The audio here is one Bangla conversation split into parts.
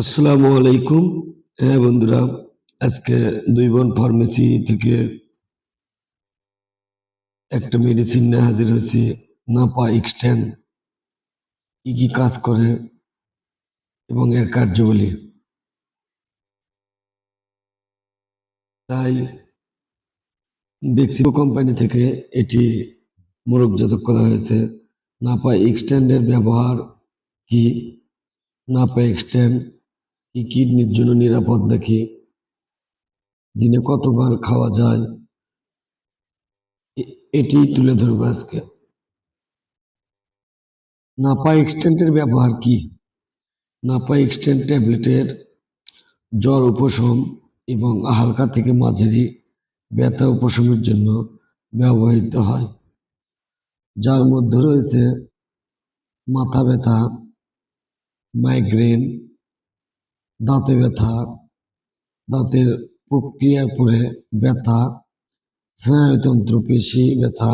আসসালামু আলাইকুম। হ্যাঁ বন্ধুরা, আজকে দুই বোন ফার্মেসি থেকে একটা মেডিসিন নিয়ে হাজির হয়েছি নাপা এক্সটেন কি কি কাজ করে এবং এর কার্যবলী। তাই বেক্সিকো কোম্পানি থেকে এটি মোড়কজাত করা হয়েছে। নাপা এক্সটেন্ডের ব্যবহার কি? নাপা এক্সটেন্ড কি কিডনির জন্য নিরাপদ নাকি? দিনে কতবার খাওয়া যায়? এটি তুলে ধরবো আজকে। নাপা এক্সটেন্টের ব্যবহার কি? নাপা এক্সটেন্ট ট্যাবলেটের জ্বর উপশম এবং হালকা থেকে মাঝারি ব্যথা উপশমের জন্য ব্যবহৃত হয়। যার মধ্যে রয়েছে মাথা ব্যথা মাইগ্রেন দাঁতে ব্যথা, দাঁতের প্রক্রিয়ার পরে ব্যথা, স্নায়ুতন্ত্র, পেশি ব্যথা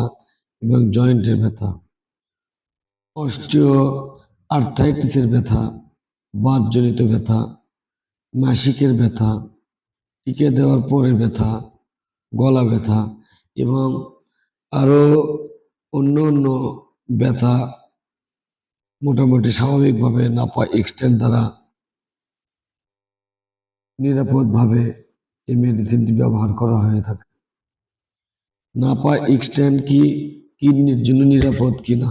এবং জয়েন্টের ব্যথা অস্টিও আর্থাইটিসের ব্যথা, বাতজনিত ব্যথা, মাসিকের ব্যথা, টিকে দেওয়ার পরে ব্যথা, গলা ব্যথা এবং আরও অন্য অন্য ব্যথা মোটামুটি স্বাভাবিকভাবে নাপা এক্সটেন্ড দ্বারা নিরাপদভাবে এই মেডিসিনটি ব্যবহার করা হয়ে থাকে। না নাপা এক্সটেন্ড কি, কিডনির জন্য নিরাপদ কিনা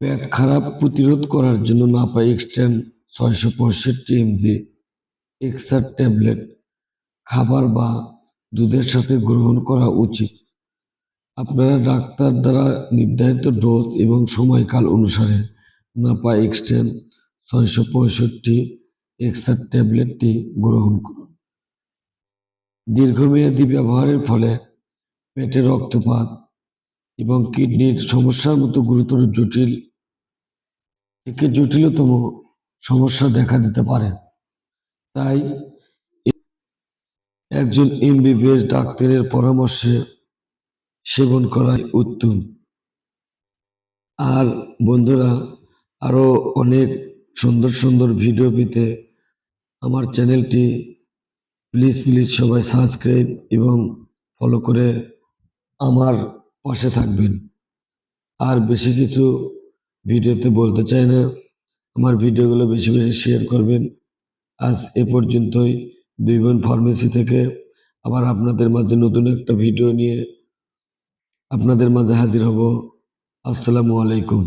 পেট খারাপ প্রতিরোধ করার জন্য না নাপা এক্সটেন্ড ছয়শো পঁয়ষট্টি এমজি এক্সার ট্যাবলেট খাবার বা দুধের সাথে গ্রহণ করা উচিত। আপনারা ডাক্তার দ্বারা নির্ধারিত ডোজ এবং সময়কাল অনুসারে না নাপা এক্সটেন্ড ছয়শো পঁয়ষট্টি এক্সার ট্যাবলেটটি গ্রহণ করুন। দীর্ঘমেয়াদী ব্যবহারের ফলে পেটে রক্তপাত এবং কিডনির সমস্যার মতো গুরুতর জটিল থেকে জটিলতম সমস্যা দেখা দিতে পারে। তাই একজন এমবিবিএস ডাক্তারের পরামর্শে সেবন করাই উত্তম। আর বন্ধুরা, আরও অনেক সুন্দর সুন্দর ভিডিও পেতে আমার চ্যানেলটি প্লিজ প্লিজ সবাই সাবস্ক্রাইব এবং ফলো করে আমার পাশে থাকবেন। আর বেশি কিছু ভিডিওতে বলতে চাই না, আমার ভিডিওগুলো বেশি বেশি শেয়ার করবেন। আজ এ পর্যন্তই, দুই বোন ফার্মেসি থেকে আবার আপনাদের মাঝে নতুন একটা ভিডিও নিয়ে আপনাদের মাঝে হাজির হব। আসসালামু আলাইকুম।